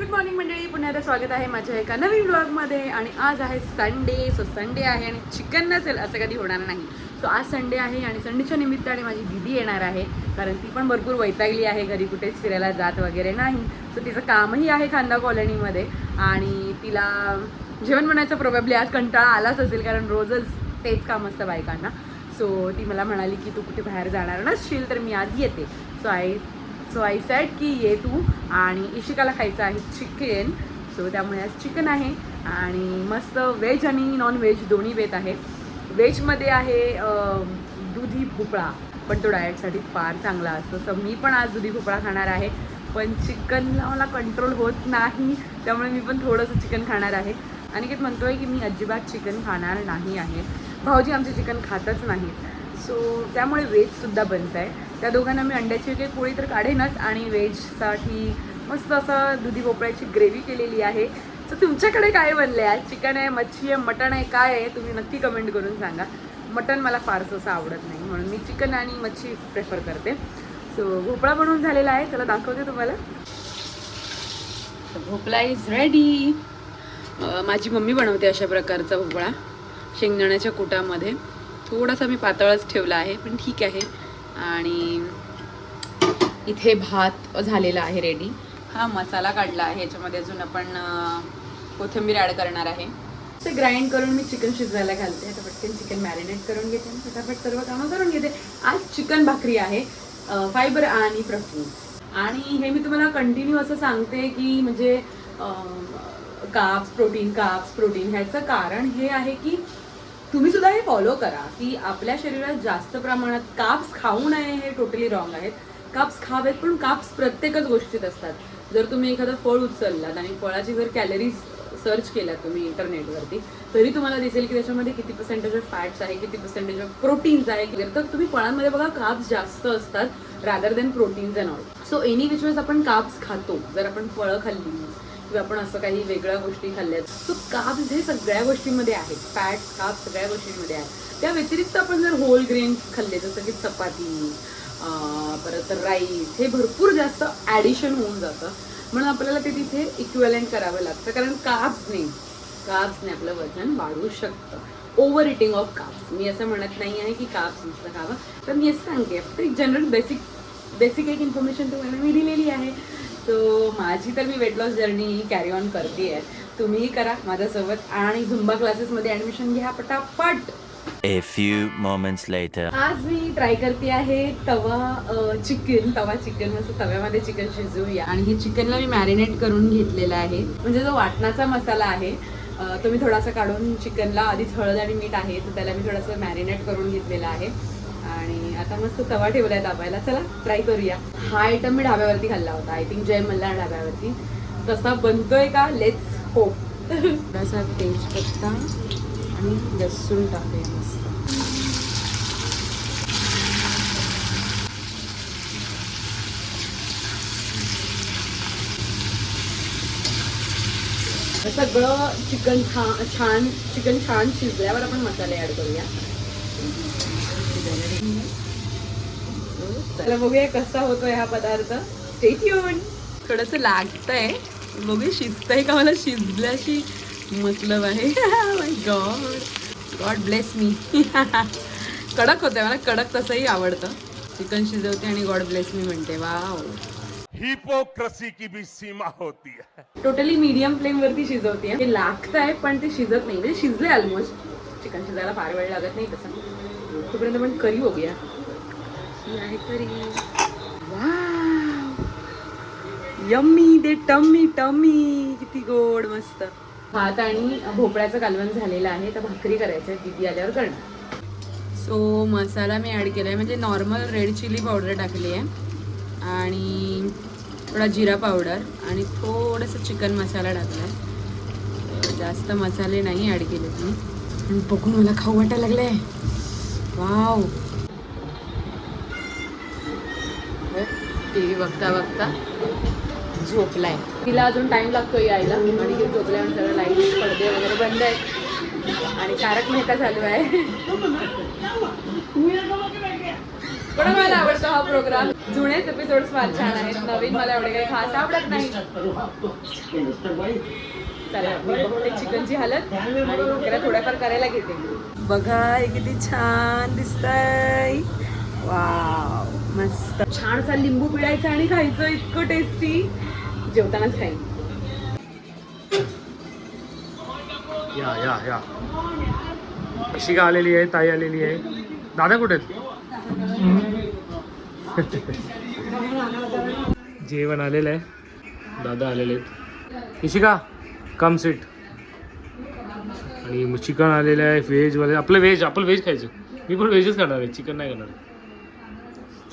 Good morning मंडळी. पुन्हा एकदा स्वागत आहे माझ्या एका नवीन ब्लॉगमध्ये आणि आज आहे संडे सो संडे आहे आणि चिकन नसेल असं कधी होणार नाही. सो आज संडे आहे आणि संडेच्या निमित्ताने माझी दिदी येणार आहे. कारण ती पण भरपूर वैतागली आहे. घरी कुठेच फिरायला जात वगैरे नाही. सो तिचं कामही आहे खांदा कॉलनीमध्ये. आणि तिला जेवण म्हणायचं प्रोबॅबली आज कंटाळा आलाच असेल कारण रोजच तेच काम असतं बायकांना. सो ती मला म्हणाली की तू कुठे बाहेर जाणार नसशील तर मी आज येते. So I so I said की ये तू आणि इशिकाला खायचं आहे चिकन सो त्यामुळे आज चिकन आहे आणि मस्त व्हेज आणि नॉन व्हेज दोन्ही बेत आहे. व्हेजमध्ये आहे दुधी भोपळा पण तो डाएटसाठी फार चांगला असतो. सो मी पण आज दुधी भोपळा खाणार आहे पण चिकनला मला कंट्रोल होत नाही त्यामुळे मी पण थोडंसं चिकन खाणार आहे. अनिकेत म्हणतोय की मी अजिबात चिकन खाणार नाही आहे. भाऊजी आमचे चिकन खातच नाहीत. सो त्यामुळे व्हेजसुद्धा बनत आहे त्या दोघांना मी अंड्याची वगैरे पोळी तर काढेनच आणि व्हेजसाठी मस्त असं दुधी भोपळ्याची ग्रेव्ही केलेली आहे. सो तुमच्याकडे काय बनले आहे चिकन आहे मच्छी आहे मटण आहे काय आहे? तुम्ही नक्की कमेंट करून सांगा. मटण मला फारसं असं आवडत नाही म्हणून मी चिकन आणि मच्छी प्रेफर करते. सो भोपळा बनवून झालेला आहे. चला दाखवते तुम्हाला. भोपळा इज रेडी माझी मम्मी बनवते अशा प्रकारचा भोपळा शेंगदाण्याच्या कुटामध्ये. थोडासा मी पातळच ठेवला आहे पण ठीक आहे. आणि इथे भात झालेला आहे रेडी हा मसाला काढला आहे याच्यामध्ये अजून आपण कोथिंबीर ॲड करणार आहे. ते ग्राइंड करून मी चिकन शिजवायला घालते. आता पटकन चिकन मॅरिनेट करून घेते. आणि फटाफट सर्व कामं करून घेते. आज चिकन भाकरी आहे फायबर आणि प्रोटीन आणि हे मी तुम्हाला कंटिन्यू असं सांगते की म्हणजे काप्स प्रोटीन काप्स प्रोटीन ह्याचं कारण हे आहे की तुम्ही सुद्धा हे फॉलो करा की आपल्या शरीरात जास्त प्रमाणात काप्स खाऊ नये हे टोटली रॉंग आहेत. काप्स खावेत पण काप्स प्रत्येकच गोष्टीत असतात. जर तुम्ही एखादं फळ उचललात आणि फळाची जर कॅलरीज सर्च केल्या तुम्ही इंटरनेटवरती तरी तुम्हाला दिसेल की त्याच्यामध्ये किती पर्सेंटेज ऑफ फॅट्स आहे किती पर्सेंटेज ऑफ प्रोटीन्स आहे. तर तुम्ही फळांमध्ये बघा काप्स जास्त असतात rather than proteins and all so any which veg आपण काप्स खातो जर आपण फळं खाल्ली किंवा आपण असं काही वेगळ्या गोष्टी खाल्ल्यात सो काब्स हे सगळ्या गोष्टींमध्ये आहेत फॅट्स काप्स सगळ्या गोष्टींमध्ये आहेत त्या व्यतिरिक्त आपण जर होल ग्रेन्स खाल्ले जसं की चपाती परत राईस हे भरपूर जास्त ॲडिशन होऊन जातं. म्हणून आपल्याला ते तिथे इक्वेलेंट करावं लागतं. कारण काब्सने काप्सने आपलं वजन वाढू शकतं. ओव्हर इटिंग ऑफ काप्स मी असं म्हणत नाही आहे की काप्स नुसतं खावं. तर मी असं सांगते. फक्त एक जनरल बेसिक बेसिक एक इन्फॉर्मेशन तुम्हाला मी दिलेली आहे. सो माझी तर मी weight loss journey carry on करते आहे तुम्हीही करा माझ्यासोबत आणि झुंबा क्लासेसमध्ये ॲडमिशन घ्या पटापट. A few moments later. आज मी ट्राय करते आहे तवा चिकन तवा चिकन मस्त तव्यामध्ये चिकन शिजवूया. आणि हे चिकनला मी मॅरिनेट करून घेतलेलं आहे. म्हणजे जो वाटणाचा मसाला आहे तो मी थोडासा काढून चिकनला आधीच हळद आणि मीठ आहे तर त्याला मी थोडंसं मॅरिनेट करून घेतलेलं आहे. आणि आता मस्त तवा ठेवलाय दाबायला. चला ट्राय करूया. हा आयटम मी ढाब्यावरती खाल्ला होता. आय थिंक जय मल्हार ढाब्यावरती. तसा बनतोय का? लेट्स होप थोडासा तेजपत्ता आणि लसूण टाकूया मस्त. सगळं चिकन छान छान चिकन छान शिजल्यावर आपण मसाले ऍड करूया. चला बघूया कसा होतोय हा पदार्थ. स्टेट येऊन थोडस लागतंय. बघूया शिजतंय का मला? शिजल्याशी मतलब आहे. गॉड गॉड ब्लेस मी कडक होतंय. मला कडक तसंही आवडतं. चिकन शिजवते आणि गॉड ब्लेस मी म्हणते. वाव हिपोक्रेसी की भी सीमा होती है. टोटली मीडियम फ्लेम वरती शिजवते ते लागत आहे पण ते शिजत नाही. म्हणजे शिजले ऑलमोस्ट चिकन शिजायला फार वेळ लागत नाही तसं. तोपर्यंत पण करी बघूया. ही आहे curry. Yummy the tummy tummy. किती गोड मस्त. भात आणि भोपळ्याचं कालवण झालेलं आहे तर भाकरी करायचं आहे दिदी आल्यावर करणार. सो मसाला मी ॲड केला आहे म्हणजे नॉर्मल रेड चिली पावडर टाकली आहे. आणि थोडा जिरा पावडर आणि थोडंसं चिकन मसाला टाकला आहे जास्त मसाले नाही ॲड केले मी. पण बघून मला खाऊ वाटायला आहे वाव टी व्ही बघता बघता झोपलाय. तिला अजून टाइम लागतो यायला. आणि ती झोपल्यावर सगळं लाइट पडदे वगैरे बंद आहेत. आणि तारक मेहता चालू आहे. पण मला आवडतो हा प्रोग्राम जुनेच एपिसोड फार छान आहेत. नवीन मला एवढे काही खास आवडत नाही. चला मी बघते चिकनची हालत आणि थोड्याफार करायला घेते. बघा हे किती छान दिसतंय. वाव मस्त. छान असा लिंबू पिळायचं आणि खायचं इतकं टेस्टी जेवतानाच खाईन. या या या. शिका आलेली आहे ताई आलेली आहे. दादा कुठे आहेत? जेवण आलेलं आहे. दादा आलेले आहेत. इशिका कम सीट आणि चिकन आलेलं आहे व्हेजवाले आपलं व्हेज आपलं व्हेज खायचं. मी पण व्हेजच खाणार आहे चिकन नाही खाणार.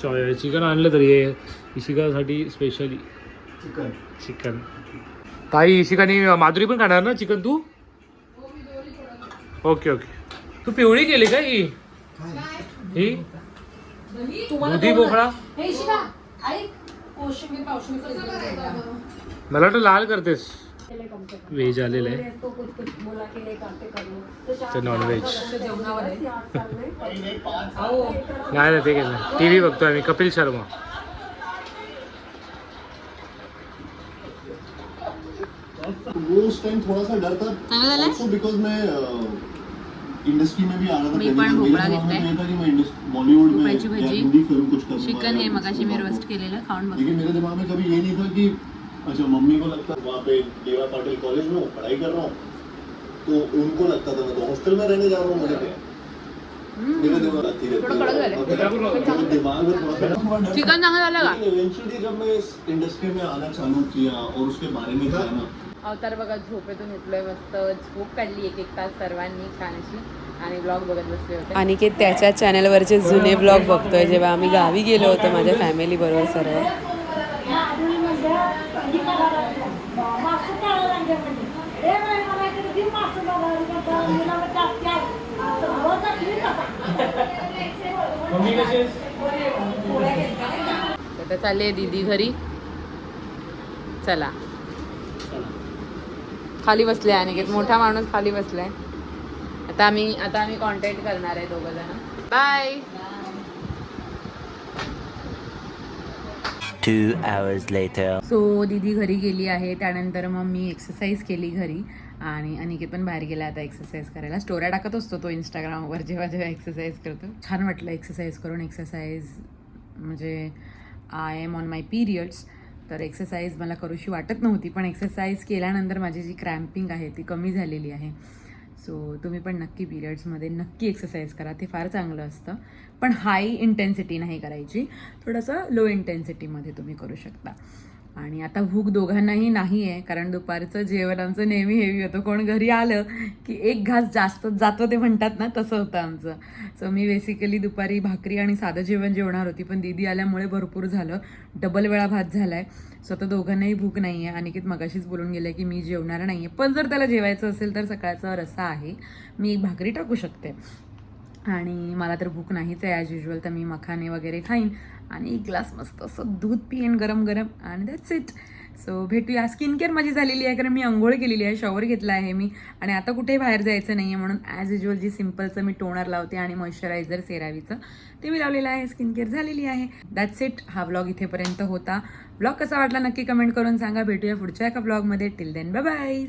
चॉय चिकन आणलं तरी आहे इशिकासाठी स्पेशली चिकन चिकन ताई इशिकाने माधुरी पण खाणार ना चिकन तू? ओके ओके तू पिवळी केली का ही? ही? दुधी भोपळा मला वाटतं लाल करतेस. व्हेज आलेलं आहे. ते नॉन व्हेज नाही ना ते केलं टी व्ही बघतोय आम्ही कपिल शर्मा. वो उस टाइम थोड़ा सा डर था also because मैं इंडस्ट्री में भी आ रहा था मी पण तो भोपळा घेतलाय. बॉलीवुड में. हिंदी फ़िल्म कुछ करूँगा चिकन हे मगाशी मी। रोस्ट केलेलं खाऊन बघ लेकिन मेरे दिमाग में कभी ये नहीं था कि अच्छा मम्मी को लगता वहाँ पे देवा पाटिल कॉलेज में हूँ पढ़ाई कर रहा हूँ तो उनको लगता था मैं तो हॉस्टल में रहने जा रहा हूँ मेरे मेरे दिमाग में आती रहती थोड़ा कड़क है। मेरे दिमाग। चिकन चांगलं लेकिन eventually जब मैं इस इंडस्ट्री में आना चालू किया और उसके बारे में जाना अवतार बघा झोपेतून उठलोय मस्त. झोप काढली एक एक तास सर्वांनी छान अशी आणि ब्लॉग बघत बसले होते. आणि की त्याच्या चॅनलवरचे जुने ब्लॉग बघतोय. जेव्हा आम्ही गावी गेलो होतो माझ्या फॅमिली बरोबर सर्व. आता चालले दीदी घरी. चला. खाली बसले अनिकेत. मोठा माणूस खाली बसलाय. आता आम्ही आता आम्ही कॉन्टॅक्ट करणार आहे दोघं जण. Bye hours later. सो दीदी घरी गेली आहे. त्यानंतर मग मी एक्सरसाइज केली घरी. आणि अनिकेत पण बाहेर गेला आता एक्सरसाइज करायला. स्टोऱ्या टाकत असतो तो इंस्टाग्रामवर जेव्हा जेव्हा एक्सरसाइज करतो. छान वाटलं एक्सरसाइज करून. एक्सरसाइज म्हणजे I am on my periods तर एक्सरसाइज मला करूशी वाटत नव्हती पण एक्सरसाइज केल्यानंतर माझी जी क्रॅम्पिंग आहे ती कमी झालेली आहे. सो तुम्ही पण नक्की पिरियड्समध्ये नक्की एक्सरसाइज करा ते फार चांगलं असतं. पण हाय इंटेन्सिटी नाही करायची थोडंसं लो इंटेन्सिटीमध्ये तुम्ही करू शकता. आणि आता भूक दोघांनाही नाही आहे कारण दुपारचं जेवण आमचं नेहमी हेवी होतं. कोण घरी आलं की एक घास जास्त जातो ते म्हणतात ना तसं होतं आमचं. सो मी बेसिकली दुपारी भाकरी आणि साधं जेवण जेवणार होती पण दीदी आल्यामुळे भरपूर झालं. डबल वेळा भात झाला आहे सो आता दोघांनाही भूक नाही आहे अनिकेत मगाशीच बोलून गेलं की मी जेवणार नाही आहे पण जर त्याला जेवायचं असेल तर सकाळचा रस्सा आहे. मी एक भाकरी टाकू शकते. आणि मला तर भूक नाहीच आहे ॲज युजल तर मी मखाने वगैरे खाईन. आणि एक ग्लास मस्त असं दूध पिईन गरम गरम आणि दॅट्स इट सो भेटूया. स्किन केअर माझी झालेली आहे कारण मी अंघोळ केलेली आहे शॉवर घेतला आहे मी. आणि आता कुठेही बाहेर जायचं नाही आहे म्हणून ॲज युजल जी सिम्पलचं मी टोनर लावते आणि मॉइश्चरायझर सेरावीचं ते मी लावलेलं आहे. स्किन केअर झालेली आहे. दॅट्स इट हा ब्लॉग इथेपर्यंत होता. ब्लॉग कसा वाटला नक्की कमेंट करून सांगा. भेटूया पुढच्या एका ब्लॉगमध्ये टिल देन बाय